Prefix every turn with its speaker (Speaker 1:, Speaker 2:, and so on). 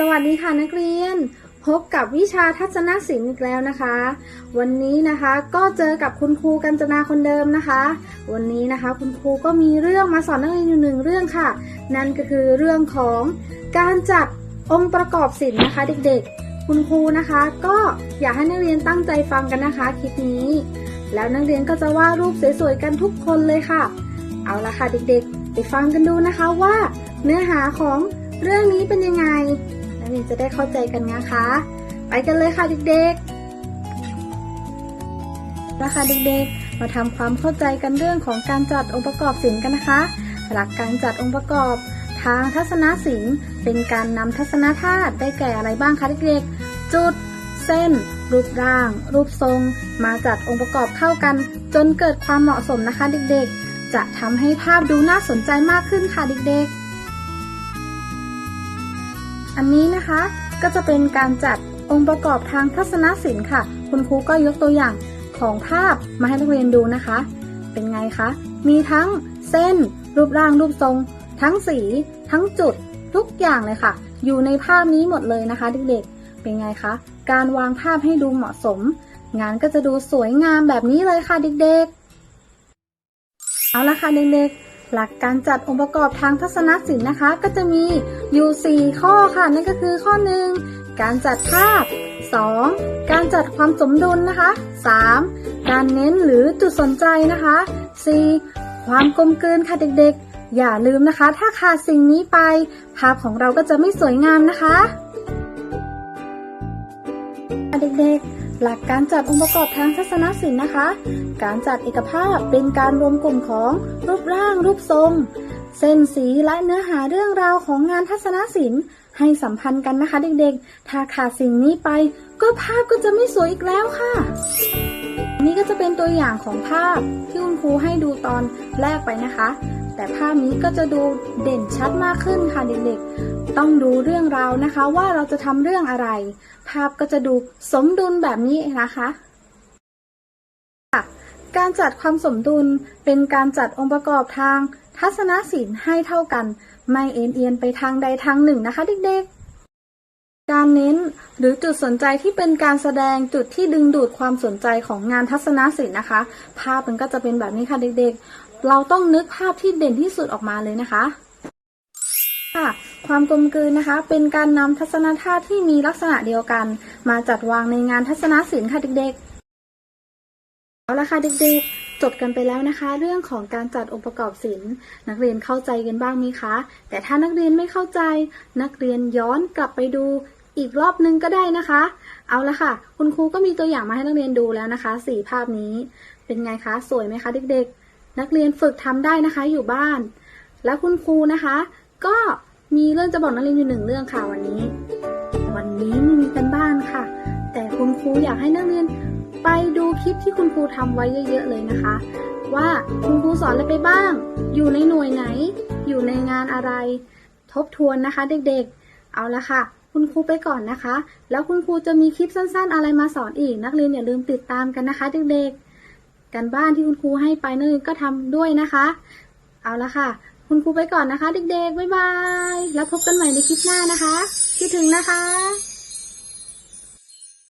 Speaker 1: สวัสดีค่ะนักเรียน พบกับวิชาทัศนศิลป์อีกแล้วนะคะ วันนี้นะคะก็เจอกับคุณครูกัญจนาคนเดิมนะคะ วันนี้นะคะคุณครูก็มีเรื่องมาสอนนักเรียนอยู่หนึ่งเรื่องค่ะ นั่นก็คือเรื่องของการจัดองค์ประกอบศิลป์นะคะ เด็กๆ คุณครูนะคะ ก็อยากให้นักเรียนตั้งใจฟังกันนะคะคลิปนี้ แล้วนักเรียนก็จะวาดรูปสวยๆกันทุกคนเลยค่ะ เอาละค่ะเด็กๆ ไปฟังกันดูนะคะว่า เนื้อหาของเรื่องนี้เป็นยังไง นักเรียนจะได้เข้าใจกันนะคะ ไปกันเลยค่ะเด็กๆนะคะเด็กๆ มาทำความเข้าใจกันเรื่องของการจัดองค์ประกอบศิลป์กันนะคะ หลักการจัดองค์ประกอบทางทัศนศิลป์ เป็นการนำทัศนธาตุได้แก่อะไรบ้างคะเด็กๆ จุด เส้น รูปร่าง รูปทรง มาจัดองค์ประกอบเข้ากัน จนเกิดความเหมาะสมนะคะเด็กๆ จะทำให้ภาพดูน่าสนใจมากขึ้นค่ะเด็กๆ อันนี้นะคะก็จะเป็นการจัดองค์ประกอบทางทัศนศิลป์ค่ะ คุณครูก็ยกตัวอย่างของภาพมาให้นักเรียนดูนะคะ เป็นไงคะ มีทั้งเส้น รูปร่างรูปทรง ทั้งสี ทั้งจุด ทุกอย่างเลยค่ะ อยู่ในภาพนี้หมดเลยนะคะเด็กๆ เป็นไงคะ การวางภาพให้ดูเหมาะสม งานก็จะดูสวยงามแบบนี้เลยค่ะเด็กๆ เอาละค่ะเด็กๆ หลักการจัดองค์ประกอบทางทัศนศิลป์นะคะ ก็จะมีอยู่ 4 ข้อค่ะ นั่นก็คือข้อ 1 การจัดภาพ 2. การจัดความสมดุลนะคะ 3. การเน้นหรือจุดสนใจนะคะ 4. ความกลมกลืนค่ะเด็กๆ อย่าลืมนะคะ ถ้าขาดสิ่งนี้ไป ภาพของเราก็จะไม่สวยงามนะคะ เด็กๆ หลักการจัดองค์ประกอบทางทัศนศิลป์นะคะ การจัดเอกภาพเป็นการรวมกลุ่มของรูปร่าง รูปทรง เส้นสีและเนื้อหาเรื่องราวของงานทัศนศิลป์ให้สัมพันธ์กันนะคะเด็กๆ ถ้าขาดสิ่งนี้ไป ก็ภาพก็จะไม่สวยอีกแล้วค่ะ นี่ก็จะเป็นตัวอย่างของภาพที่คุณครูให้ดูตอนแรกไปนะคะ แต่ภาพนี้ก็จะดูเด่นชัดมากขึ้นค่ะเด็กๆ ต้องดูเรื่องราวนะคะว่าเราจะทำเรื่องอะไร ภาพก็จะดูสมดุลแบบนี้นะคะการจัดความสมดุลเป็นการจัดองค์ประกอบทาง ทัศนศิลป์ให้เท่ากัน ไม่เอ็นเอียงไปทางใดทางหนึ่งนะคะเด็กๆ การเน้น หรือจุดสนใจที่เป็นการแสดงจุดที่ดึงดูดความสนใจของงานทัศนศิลป์นะคะ ภาพมันก็จะเป็นแบบนี้ค่ะเด็กๆ เราต้องนึกภาพที่เด่นที่สุดออกมาเลยนะคะค่ะความกลมกลืนนะคะ เป็นการนำทัศนธาที่มีลักษณะเดียวกัน มาจัดวางในงานทัศนศิลป์ค่ะเด็กๆเอาละค่ะเด็กๆจบกันไปแล้วนะคะ เรื่องของการจัดองค์ประกอบศิลป์นักเรียนเข้าใจกันบ้างไหมคะ แต่ถ้านักเรียนไม่เข้าใจ นักเรียนย้อนกลับไปดู อีกรอบนึงก็ได้นะคะ เอาละค่ะ คุณครูก็มีตัวอย่างมาให้นักเรียนดูแล้วนะคะสี่ภาพนี้ เป็นไงคะ สวยไหมคะเด็กๆ นักเรียนฝึกทำได้นะคะอยู่บ้าน แล้วคุณครูนะคะ ก็มีเรื่องจะบอกนักเรียนอยู่หนึ่งเรื่องค่ะวันนี้ วันนี้ไม่มีกันบ้านค่ะ แต่คุณครูอยากให้นักเรียนไปดูคลิปที่คุณครูทำไว้เยอะๆเลยนะคะ ว่าคุณครูสอนอะไรไปบ้าง อยู่ในหน่วยไหน อยู่ในงานอะไร ทบทวนนะคะเด็กๆ เอาละค่ะ คุณครูไปก่อนนะคะ แล้วคุณครูจะมีคลิปสั้น ๆ อะไรมาสอนอีก นักเรียนอย่าลืมติดตามกันนะคะ เด็กๆ กันบ้านที่คุณครูให้ไปนักเรียนก็ทำด้วยนะคะ เอาละค่ะ คุณครูไปก่อนนะคะ เด็กๆบ๊ายบายแล้วพบกันใหม่ในคลิปหน้านะคะ คิดถึงนะคะ